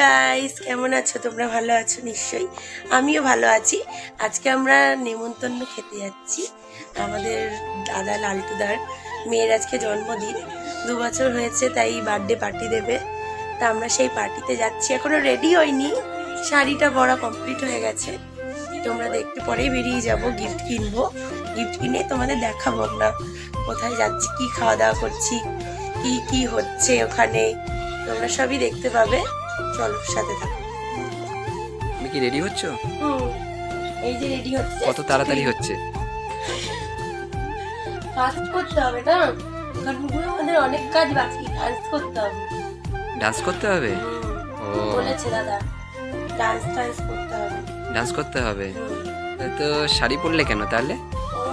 Guys কেমন আছো? তোমরা ভালো আছো? নিশ্চয়ই আমিও ভালো আছি। আজকে আমরা নেমন্তন্ন খেতে যাচ্ছি। আমাদের দাদা লালটুদার মেয়ের আজকে জন্মদিন। দু বছর হয়েছে, তাই বার্থডে পার্টি দেবে। তা আমরা সেই পার্টিতে যাচ্ছি। এখনও রেডি হয়নি। শাড়িটা পরা কমপ্লিট হয়ে গেছে। তোমরা দেখতে পরেই বেরিয়ে যাব গিফট কিনবো। গিফট কিনে তোমাদের দেখাবো আমরা কোথায় যাচ্ছি, কি খাওয়া দাওয়া করছি, কি কি হচ্ছে ওখানে। তোমরা সবই দেখতে পাবে। চলো সাথে থাকো। তুমি কি রেডি হচ্ছ? হুম এই যে রেডি হচ্ছে। কত তাড়াতাড়ি হচ্ছে? ফাস্ট করতে হবে না? কারণ আমাদের অনেক কাজ বাকি ডান্স করতে হবে। ডান্স করতে হবে? ও। বলেছে দাদা ডান্স ডান্স করতে হবে। ডান্স করতে হবে? তো শাড়ি পরলে কেন তাহলে?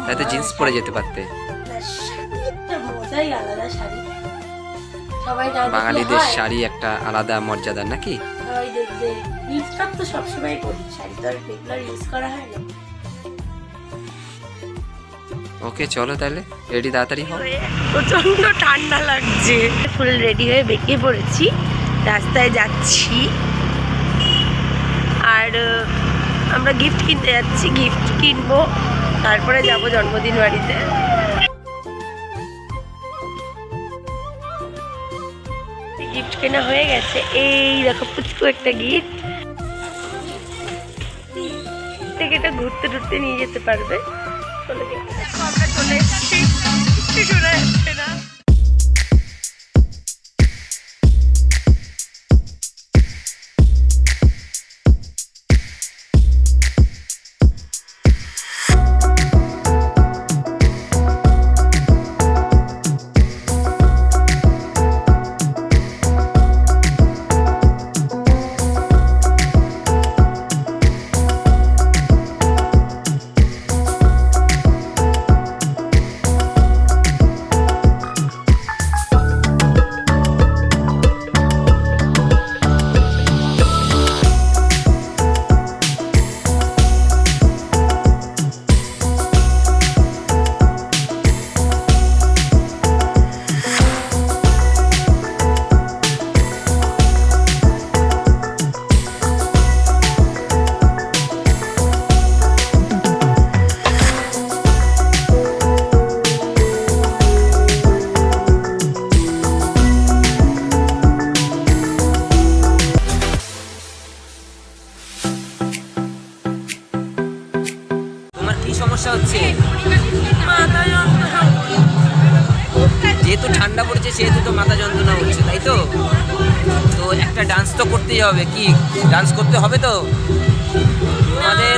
তাই জিন্স পরে যেতে পারতে। শাড়ি মজাই আলাদা শাড়ি। বাঙালিদের শাড়ি একটা আলাদা মর্যাদা নাকি? তো সবসময় করি শাড়ি তো আর ইউজ করা হয় না। ওকে চলো তাহলে রেডি তাড়াতাড়ি হও। প্রচণ্ড ঠান্ডা লাগছে। ফুল রেডি হয়ে বেরিয়ে পড়েছি রাস্তায় যাচ্ছি। আর আমরা গিফট কিনতে যাচ্ছি গিফট কিনবো তারপরে যাব জন্মদিন বাড়িতে। গিফট কেনা হয়ে গেছে। এই দেখো, পুচকু একটা গিফট থেকে এটা ঘুরতে ঘুরতে নিয়ে যেতে পারবে। চলে দেখতে আমরা চলে এসেছি। শিশুরা এসছে না। যেহেতু ঠান্ডা পড়েছে, সেহেতু তো মাথা যন্ত্রণা হচ্ছে, তাই তো? তো একটা ডান্স তো করতেই হবে, কি? ডান্স করতে হবে তো? তোমাদের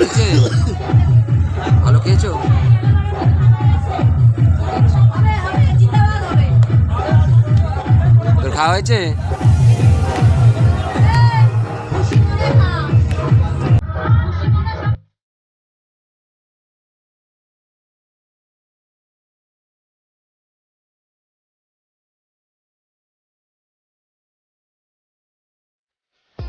হয়েছে ভালো খেয়েছো? তোর খাওয়া হয়েছে?